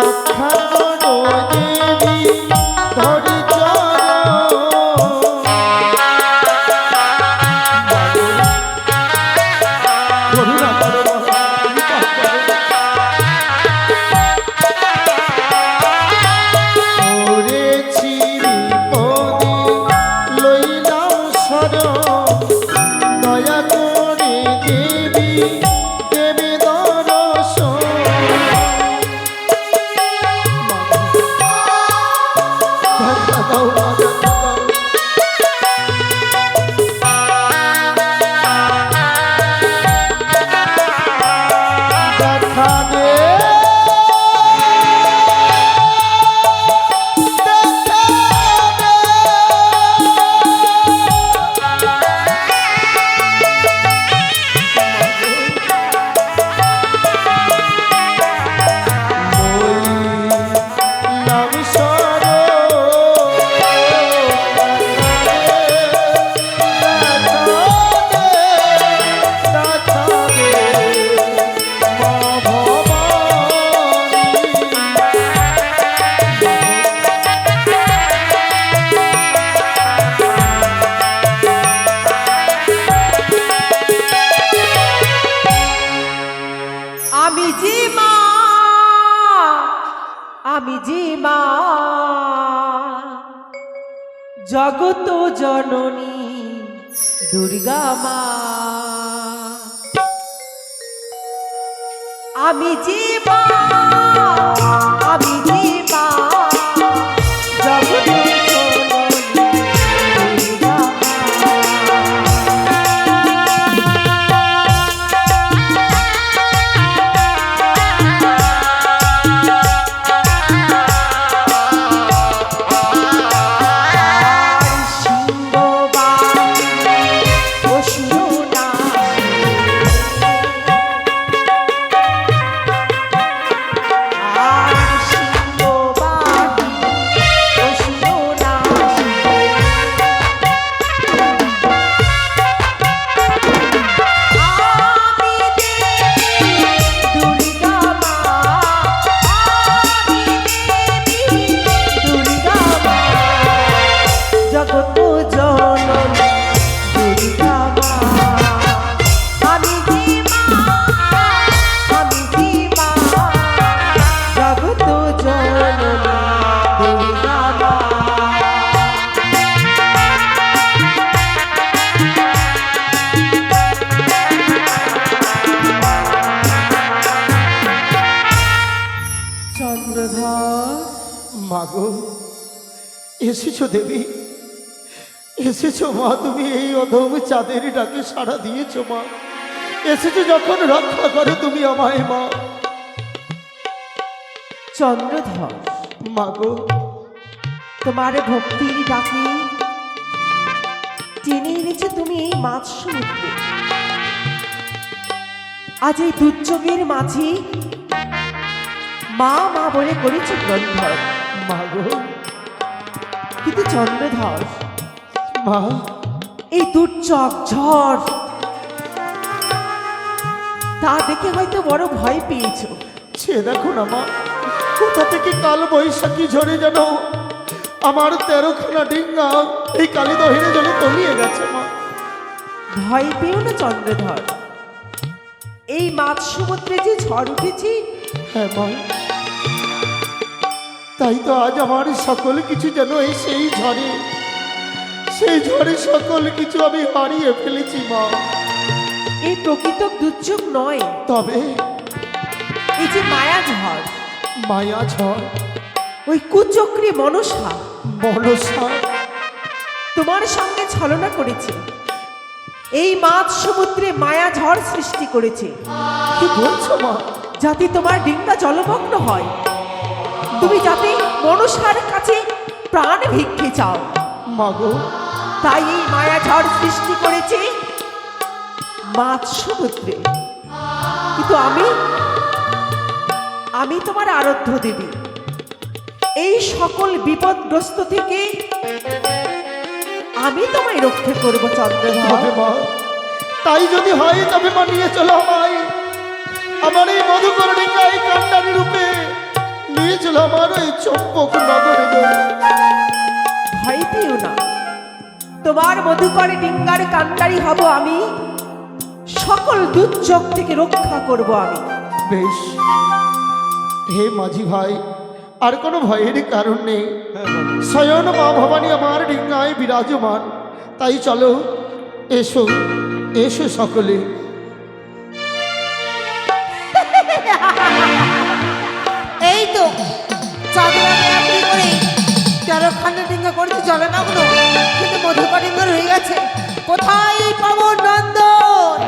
রক্ষা জগত জননী দুর্গা মা। আমি জীবা আমি যে এসেছ মা তুমি এই অধম চাঁদের ডাকে সাড়া দিয়েছ মা। এসেছ যখন রক্ষা করে তুমি আমায় মা। চন্দ্রধর মাগো তোমার ভক্তির ডাকে টেনে এনেছে তুমি এই মাছ সমুদ্রে। আজ এই দুর্যোগের মাঝে মা মা বলে করেছে গ্রন্থর মাগো কিন্তু চন্দ্রধর মা এই দুর্যোগ ঝড় তা দেখে হয়তো বড় ভয় পেয়েছ। সে দেখো না মা কোথা থেকে কাল বৈশাখী ঝরে যেন আমার তেরোখানা ডিঙ্গা এই কালীদহিরে জলে তলিয়ে গেছে মা। ভয় পেও না চন্দ্রধর। এই মাছ সমুদ্রে যে ঝড় উঠেছে হ্যাঁ মা তাই তো আজ আমার সকল কিছু যেন এই সেই ঝড়ে সেই ঝড়ে সকল কিছু আমি হারিয়ে ফেলেছি মা। এই প্রকৃত দুর্যোগ নয়। তবে? এই যে মায়া ঝড়। মায়া ঝড়? ওই কুচক্রী মনসা। মনসা? তোমার সঙ্গে ছলনা করেছে। এই মাছ সমুদ্রে মায়া ঝড় সৃষ্টি করেছে। কি বলছো মা? যাতে তোমার ডিঙ্গা জলমগ্ন হয়। তুমি যাতে মনসার কাছে প্রাণ ভিক্ষে চাও। মাগো তাই এই মায়া ঝড় সৃষ্টি করেছে মাছ সমুদ্রে। কিন্তু আমি আমি তোমার আরাধ্য দেবী। এই সকল বিপদগ্রস্ত থেকে আমি তোমায় রক্ষা করব চন্দ্রধর তাই যদি হয় তবে মা নিয়ে চলো আমায়। আমার এই মধুকর ডিঙ্গা এই কান্ডারি রূপে নিয়ে চলো আমার ওই চম্পক নগরে। ভয় পেও না। তোমার মধুকরে ডিঙ্গার কান্ডারি হব আমি। সকল দুর্যোগ থেকে রক্ষা করব আমি। বেশ। হে মাঝি ভাই আর কোনো ভয়ের কারণ নেই। স্বয়ং মা ভবানী আমার ডিঙ্গায় বিরাজমান। তাই চলো এসো এসো সকলে। এই তো চাঁদরা কি করে তেরো ডিঙ্গা করেছে জলে নামলো কিন্তু মধুকা ডিঙ্গা রয়ে গেছে। কোথায় পাবো নন্দন?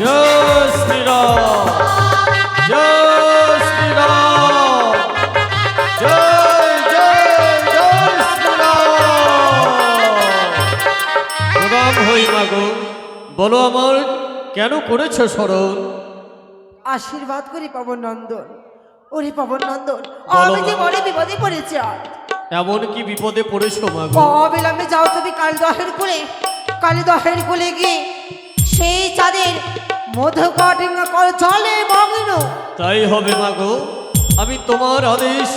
জয় শ্রীরাম জয় শ্রীরাম জয় জয় জয় শ্রীরাম প্রণাম হই মাগো বলো আমার কেন করেছ স্মরণ? আশীর্বাদ করি পাবন নন্দন। ওরে পাবন নন্দন আমি যে মা। বড় বিপদে পড়েছি এমন কি বিপদে পড়েছ মাগো অবিলম্বে যাও তুমি কালীদহের কুলে কালীদহের কুলে গিয়ে সেই চাঁদের মধুকা ডিঙ্গা কর জলে মগ্ন। তাই হবে মাগো আমি তোমার আদেশ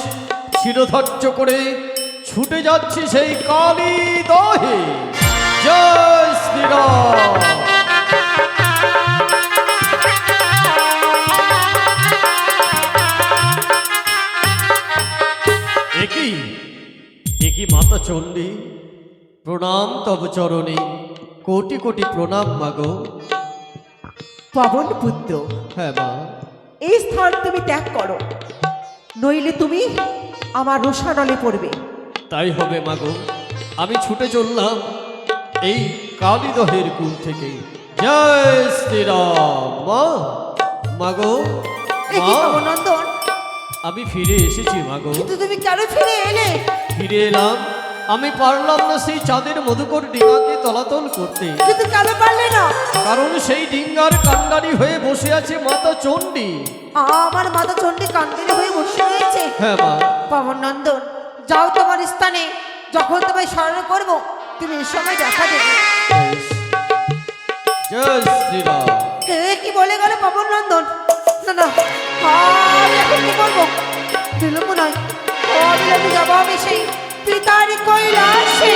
শিরোধার্য করে ছুটে যাচ্ছি সেই কালী দহে জয় শ্রীরাম। মাতা চণ্ডী প্রণাম তব চরণে। কোটি কোটি প্রণাম মাগো। পবন পুত্র হ্যাঁ মা। এই স্থান তুমি ত্যাগ করো নইলে তুমি আমার রোষানলে পড়বে। তাই হবে মাগো। আমি ছুটে চললাম এই কালিদহের কুল থেকে। জয় শ্রীরাম। মা মাগো নন্দন আমি ফিরে এসেছি মাগো। কিন্তু তুমি কেন ফিরে এলে? ফিরে এলাম আমি পারলাম না সেই চাঁদের মধুকর ডিঙাকে তলাতল করতে। কিন্তু কেন পারলে না? কারণ সেই ডিঙ্গার কান্ডারি হয়ে বসে আছে মাতা চণ্ডী। আমার মাথা চণ্ডী কান্দির হয়ে বসে রয়েছে। হ্যাঁ মা। পবন নন্দন যাও তোমার স্থানে। যখন তোমায় স্মরণ করব তুমি এই সময় দেখা দেবে। জয় শ্রীরাম। কি বলে গেল পবন নন্দন না না আমি এখন কি করব? বিলম্ব নয়। অবিলম্বে যাব আমি সেই পিতার কৈলাসে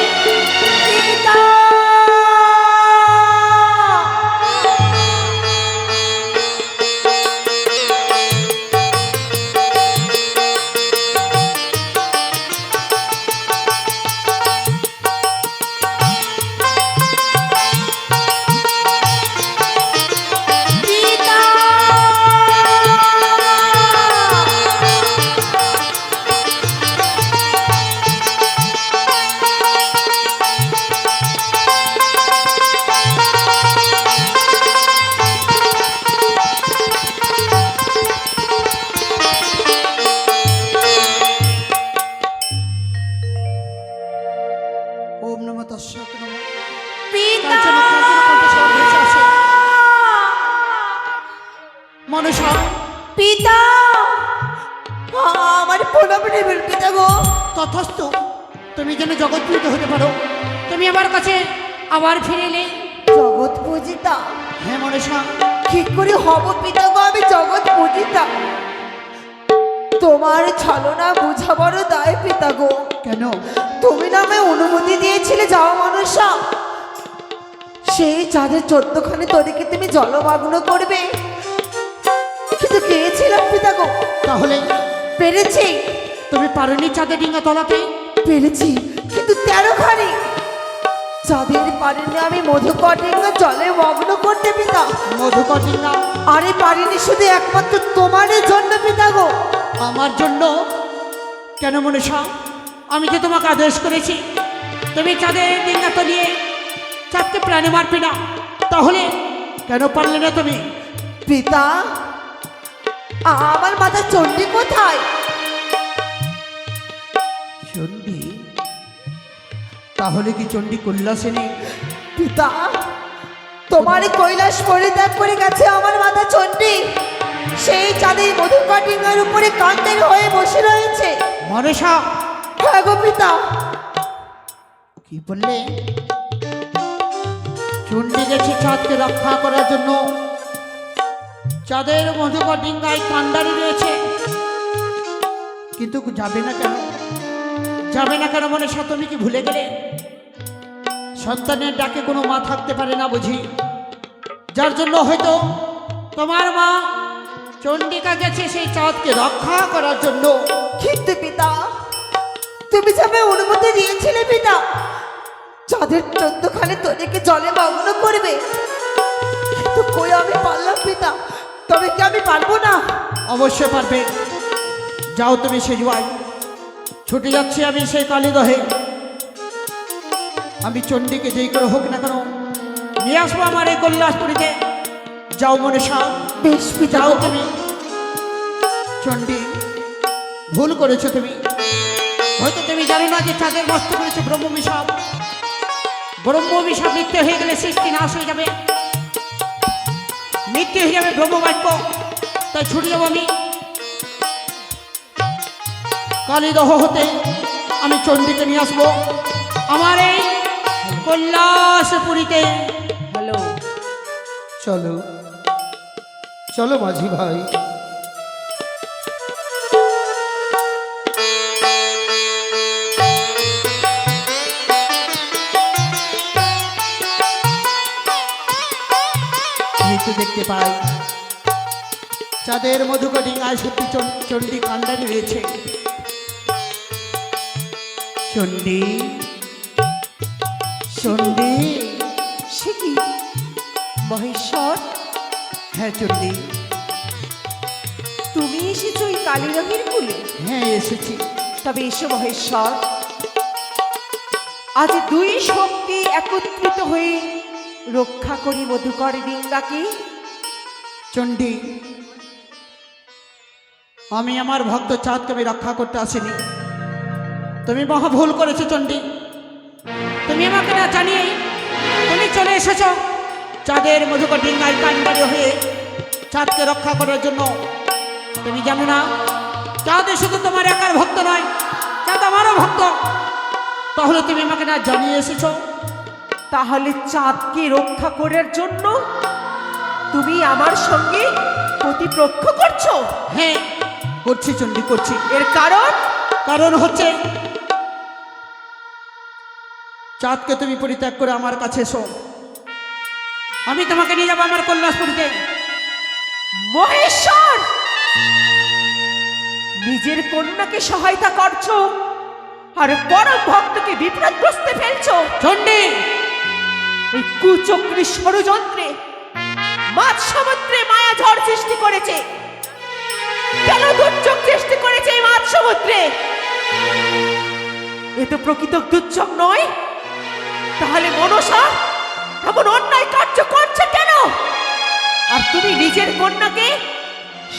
পিতা তুমি যেন জগৎপ্রীত হতে পারো। তুমি আমার কাছে আবার ফিরে এলে। জগৎ পূজিতা হ্যাঁ মনসা ঠিক করে হব পিতা গো আমি জগৎ পূজিতা তোমার ছলনা বোঝা বড় দায় পিতা গো। কেন? তুমি না আমায় অনুমতি দিয়েছিলে যাওয়া মানুষা। সেই চাঁদের চোদ্দখানে তোদেরকে তুমি জলমগ্ন করবে। কিন্তু পেয়েছিলাম পিতা গো? তাহলে পেরেছি। তুমি পারোনি চাঁদে ডিঙ্গা তলাতে? পেরেছি কিন্তু তেরো খানি চাঁদের পারিনি আমি মধুকটিঙ্গা জলে মগ্ন করতে পিতা। মধুকর ডিঙ্গা আরে পারিনি শুধু একমাত্র তোমারই জন্য পিতা গো। আমার জন্য? কেন মনসা আমি যে তোমাকে আদেশ করেছি তুমি চাঁদের ডিঙ্গা তলিয়ে চাঁদকে প্রাণে মারবে না। তাহলে কেন পারলে না তুমি? পিতা আমার মাথা চণ্ডী কোথায়? চণ্ডী? তাহলে কি চণ্ডী কৈলাসে নেই পিতা তোমার কৈলাস পরিত্যাগ করে গেছে আমার মাথা চণ্ডী। সেই চাঁদে চাঁদের মধুকটিঙ্গার উপরে কান্দের হয়ে বসে রয়েছে। মনসা হ্যাঁ গো পিতা। কি বললে? চণ্ডী গেছে চাঁদকে রক্ষা করার জন্য চাঁদের মধুকর ডিঙ্গায় কান্ডারি রয়েছে। কিন্তু যাবে না কেন? যাবে না কেন মনে তুমি কি ভুলে গেলে? সন্তানের ডাকে কোনো মা থাকতে পারে না বুঝি। যার জন্য হয়তো তোমার মা চণ্ডিকা গেছে সেই চাঁদকে রক্ষা করার জন্য। কিন্তু পিতা, তুমি যাবে অনুমতি দিয়েছিলে পিতা, চাঁদের চোদ্দখানে তোদেরকে জলে মগ্ন করবে। কই আমি পারলাম পিতা? তবে কি আমি পারব না? অবশ্যই পারবে। যাও তুমি সে জুয়াই ছুটে যাচ্ছি আমি সেই কালীদহে আমি চণ্ডীকে যেই করে হোক না কেন নিয়ে আসব আমার এই কৈলাসপুরীতে যাও মনে বেশ যাও তুমি। চণ্ডী ভুল করেছ তুমি। হয়তো তুমি জানো না যে চাঁদের মস্ত করেছে ব্রহ্মবিষাপ ব্রহ্মবিষাপ মৃত্যু হয়ে গেলে সৃষ্টি নাশ হয়ে যাবে। মৃত্যু হয়ে যাবে ব্রহ্মবাক্য তাই ছুটে যাব আমি। কালীদহ হতে আমি চণ্ডীকে নিয়ে আসব। আমার এই কৈলাসপুরীতে। হ্যালো। চলো। চলো মাঝি ভাই। নিচে দেখতে পাই। চাঁদের মধুকটিং আয় সত্যি চণ্ডী কাণ্ডারি রয়েছে। চণ্ডী। চণ্ডী? সে কি? মহেশ্বর? হ্যাঁ চণ্ডী। তুমি এসেছ ওই কালীরঙের কুলে? হ্যাঁ এসেছি। তবে এসো মহেশ্বর। আজ দুই শক্তি একত্রিত হয়ে রক্ষা করি মধুকর ডিঙ্গাকে। চণ্ডী, আমি আমার ভক্ত চাঁদকে আমি রক্ষা করতে আসিনি। তুমি মহা ভুল করেছ চণ্ডী। তুমি আমাকে না জানিয়ে তুমি চলে এসেছ। চাঁদের মধুকর ডিঙ্গায় কানবাড়ি হয়ে চাঁদকে রক্ষা করার জন্য। তুমি জানো না, চাঁদ শুধু তোমার একার ভক্ত নয়, চাঁদ আমারও ভক্ত। তাহলে তুমি আমাকে না জানিয়ে এসেছ? তাহলে চাঁদকে রক্ষা করার জন্য তুমি আমার সঙ্গে প্রতিপক্ষ করছ? হ্যাঁ করছি চণ্ডী করছি। এর কারণ? কারণ হচ্ছে চাঁদকে তুমি পরিত্যাগ করে আমার কাছে এসো। আমি তোমাকে নিয়ে যাব আমার কৈলাসপুরীতে মহেশ্বর! নিজের কন্যাকে সহায়তা করছ আর পরম ভক্তকে বিপদগ্রস্তে ফেলছো। চণ্ডী এই কুচক্রী ষড়যন্ত্রে মাছ সমুদ্রে মায়া ঝড় সৃষ্টি করেছে। কেন দুর্যোগ সৃষ্টি করেছে এই মাছ সমুদ্রে এ তো প্রকৃত দুর্যোগ নয়। তাহলে মনসা, এমন অন্যায় কার্য করছে কেন? আর তুমি নিজের কন্যাকে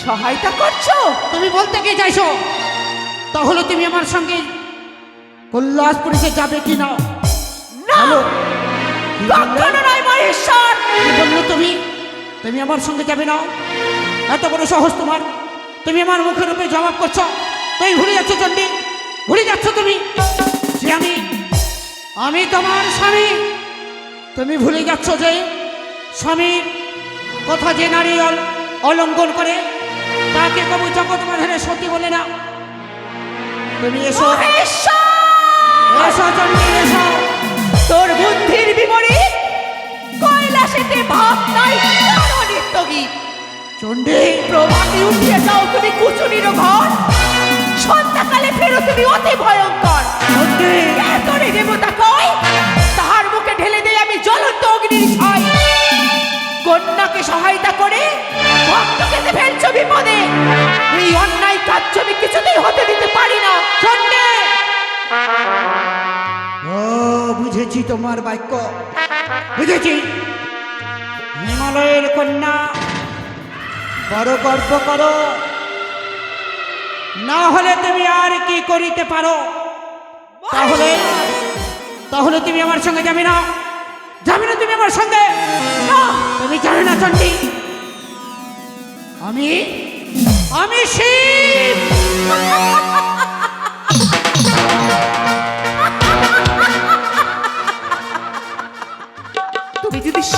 সহায়তা করছ? তুমি বলতে কি চাইছো? তাহলে তুমি আমার সঙ্গে কৈলাসপুরীতে যাবে কি না? কখনো নয় মহেশ্বর। কি তুমি তুমি আমার সঙ্গে যাবে না? এত বড় সাহস তোমার। তুমি আমার মুখের উপরে জবাব করছ। তুমি ভুলে যাচ্ছ চণ্ডী ভুলে যাচ্ছ তুমি যে আমি আমি তোমার স্বামী। তুমি ভুলে যাচ্ছ যে স্বামীর কথা যে নারী অল- অলঙ্ঘন করে তাকে কবু জগৎ বাঁধনে সতী বলে না তুমি এসো। এসো চণ্ডী এসো। তোর বুদ্ধির বিপরীত? কৈলাসেতে ভাব নাই কারও নিত্যগীত চণ্ডী! প্রভাতে উঠিয়ে যাও তুমি কুচুনির ঘর। সন্ধ্যাকালে ফেরো তুমি অতি ভয়ঙ্কর। চণ্ডী! তোরে দেবতা কয়? তাহার মুখে ঢেলে দেয় আমি জ্বলন্ত অগ্নির ছাই কন্যাকে সহায়তা করে ভক্তকে যে ফেলছো বিপদে এই অন্যায় কার্য আমি কিছুতেই হতে দিতে পারি না। চন্ডে ও বুঝেছি তোমার বাক্য। বুঝেছি? হিমালয়ের কন্যা, বড় গর্ব করো। না হলে তুমি আর কি করিতে পারো? তাহলে তাহলে তুমি আমার সঙ্গে যাবে না। যাবে না তুমি আমার সঙ্গে? তুমি জানো না, চন্ডী। আমি আমি শিব!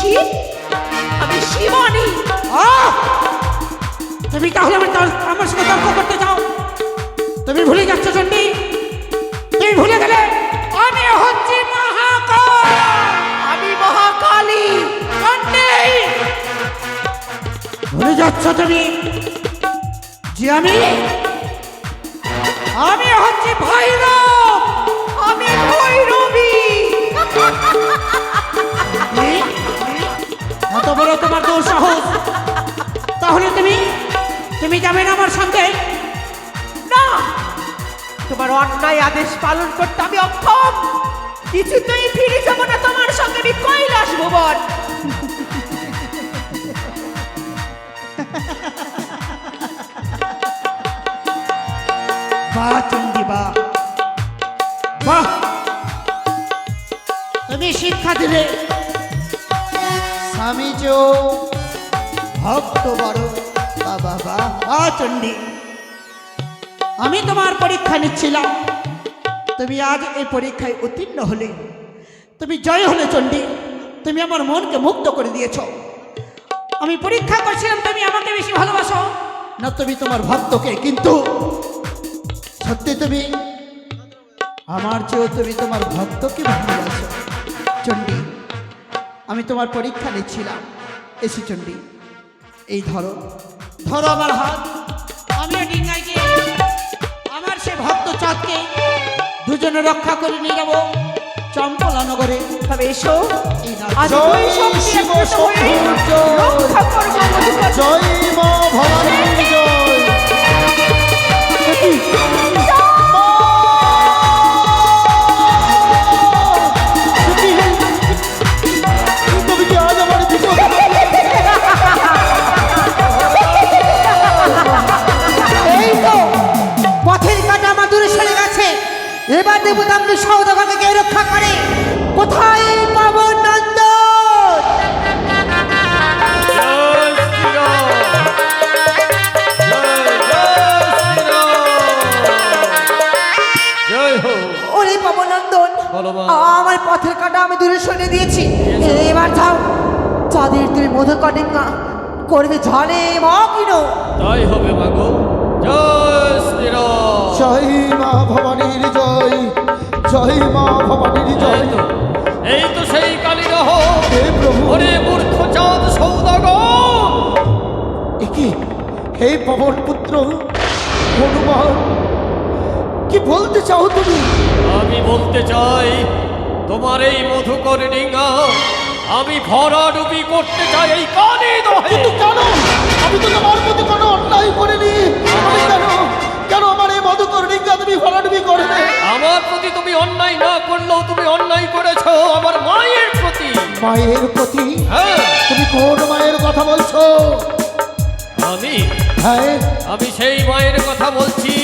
শিব আমি শিবানী! তুমি তাহলে আমার সঙ্গে তর্ক করতে চাও? তুমি ভুলে যাচ্ছ চন্ডী তুমি ভুলে গেলে আমি হচ্ছি মহাকাল। আমি মহাকালী। ভুলে যাচ্ছ তুমি? যে আমি আমি হচ্ছি বড় তোমার দুঃসাহস তাহলে তুমি তুমি যাবে না আমার সঙ্গে? না! তোমার অন্যায় আদেশ পালন করতে আমি অক্ষম। কিছুতেই ফিরে যাব না তোমার সঙ্গে আমি কৈলাস ভুবন। বাহ চন্ডী বাহ। বাহ! তুমি শিক্ষা দিলে। স্বামী যে ভক্ত বড়, বাবা বাহ চন্ডী আমি তোমার পরীক্ষা নিচ্ছিলাম। তুমি আজ এই পরীক্ষায় উত্তীর্ণ হলে। তুমি জয় হলে চন্ডী তুমি আমার মনকে মুক্ত করে দিয়েছ। আমি পরীক্ষা করছিলাম, তুমি আমাকে বেশি ভালোবাসো। না তুমি তোমার ভক্তকে, কিন্তু সত্যি তুমি আমার চেয়েও তুমি তোমার ভক্তকে ভালোবাসো। চণ্ডী। আমি তোমার পরীক্ষা নিচ্ছিলাম। এসি চণ্ডী এই ধরো। ধরো আমার হাত। আমি ডিঙ্গাইকে আমার সে ভক্ত চাঁদকে দুজন রক্ষা করে নিয়ে যাব চম্পলা নগরে। তবে এসো জয় শিব জয়। মা ভবানীর জয়। এবার দেবো আপনি সৌদাগরকে কে রক্ষা করে। কোথায় পাবো ওরে পাবনন্দন আমার পথের কাটা আমি দূরে সরিয়ে দিয়েছি। এবার যাও। যাদের তুমি মধুকটিকা করবে ঝড়ে মকিনো তাই হবে মাগো জয় মা ভবানীর জয় জয় মা ভবানীর এই জয়। তো এই তো সেই কালীদহ হে প্রভু। ওরে মূর্খ চাঁদ সৌদাগর। একি হে পবন পুত্র হনুমান কি বলতে চাও তুমি? আমি বলতে চাই তোমার এই মধুকর ডিঙ্গা আমি ভরাডুবি করতে চাই এই কানে কিন্তু কেন? আমি তো তোমার প্রতি কোনো অন্যায় করিনি। কেন কেন আমার এই মধুকর্ণিকা তুমি ভরাডুবি করবে? আমার প্রতি তুমি অন্যায় না করলেও তুমি অন্যায় করেছ আমার মায়ের প্রতি। মায়ের প্রতি? হ্যাঁ। তুমি কোন মায়ের কথা বলছো? আমি? হ্যাঁ। আমি সেই মায়ের কথা বলছি।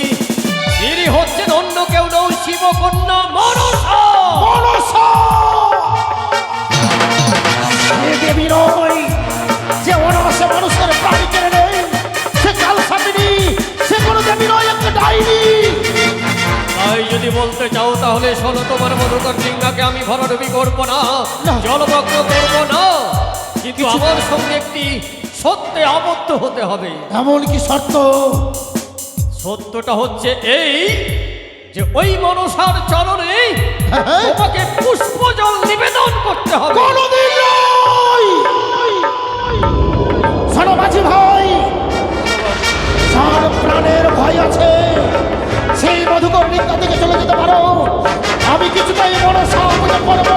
তিনি হচ্ছেন অন্য কেউ নৌ শিবকন্যা মনসা। মনসা! দেবী নয়, তাহলে শোনো তোমার মধুকর সিংহাকে আমি ভরাডুবি করব না। জলভগ্ন করব না কিন্তু আমার সঙ্গে একটি সত্যে আবদ্ধ হতে হবে এমন কি শর্ত সত্যটা হচ্ছে এই যে ওই মনসার চরণে হ্যাঁ? তোমাকে পুষ্পজল নিবেদন করতে হবে কোনোদিন! ভাই যার প্রাণের ভয় আছে সেই মধুকর নিন্দা থেকে চলে যেতে পারো। আমি কিছুটাই মনে পুজো করব